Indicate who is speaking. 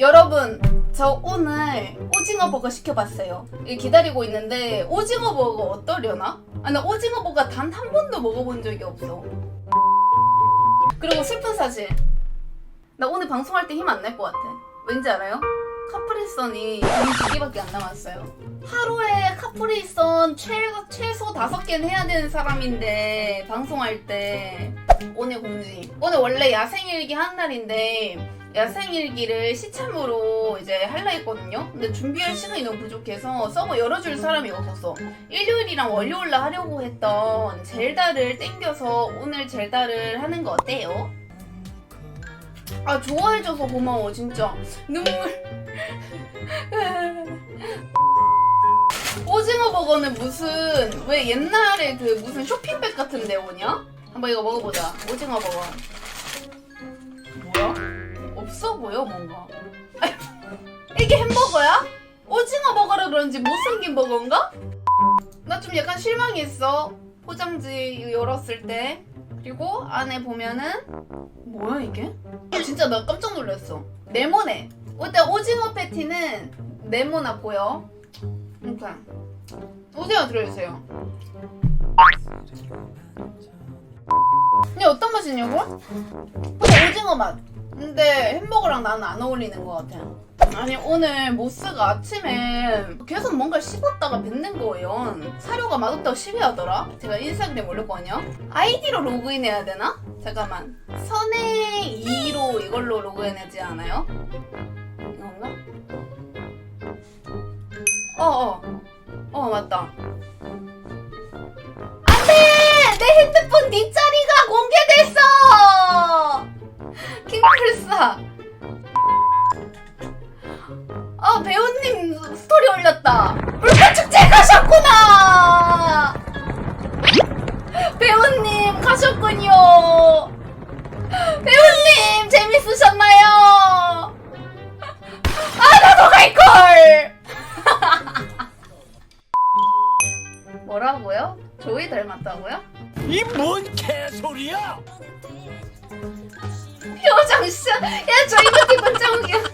Speaker 1: 여러분 저 오늘 오징어 버거 시켜봤어요. 이 기다리고 있는데 오징어 버거 어떠려나? 아니 나 오징어 버거 단 한 번도 먹어본 적이 없어. 그리고 슬픈 사실. 나 오늘 방송할 때 힘 안 날 것 같아. 왠지 알아요? 카프리선이 돈두 개밖에 안 남았어요. 하루에 카프리선 최, 최소 다섯 개는 해야 되는 사람인데 방송할 때 오늘 공지. 오늘 원래 야생일기 한 날인데 야생일기를 시참으로 이제 할라 했거든요. 근데 준비할 시간이 너무 부족해서 서버 열어줄 사람이 없었어. 일요일이랑 월요일날 하려고 했던 젤다를 땡겨서 오늘 젤다를 하는 거 어때요? 아 좋아해줘서 고마워 진짜 눈물 오징어 버거는 무슨 왜 옛날에 그 무슨 쇼핑백 같은 데 오냐? 한번 이거 먹어보자 오징어 버거? 없어 보여 뭔가 이게 햄버거야? 오징어 버거라 그런지 못생긴 버거인가? 나 좀 약간 실망했어 포장지 열었을 때 그리고 안에 보면은 뭐야 이게? 아, 진짜 나 깜짝 놀랐어 네모네 일단 오징어 패티는 네모나 보여 이렇게 오징어 들어주세요 근데 어떤 맛이냐고? 오징어 맛 근데 햄버거랑 나는 안 어울리는 것 같아. 아니 오늘 모스가 아침에 계속 뭔가 씹었다가 뱉는 거예요. 사료가 맛없다고 시비하더라. 제가 인스타그램 올렸거든요. 아이디로 로그인해야 되나? 잠깐만. 선행 2로 이걸로 로그인하지 않아요? 이건가? 어어. 어 맞다. 안돼! 내 핸드폰 뒷자리가 공개됐 올렸다 불꽃축제 가셨구나 배우님 가셨군요 배우님 재밌으셨나요 아 나도 갈걸 뭐라고요? 조이 닮았다고요?
Speaker 2: 이 뭔 개소리야?
Speaker 1: 표정 진짜 야저 이거 기분 짱 웃겨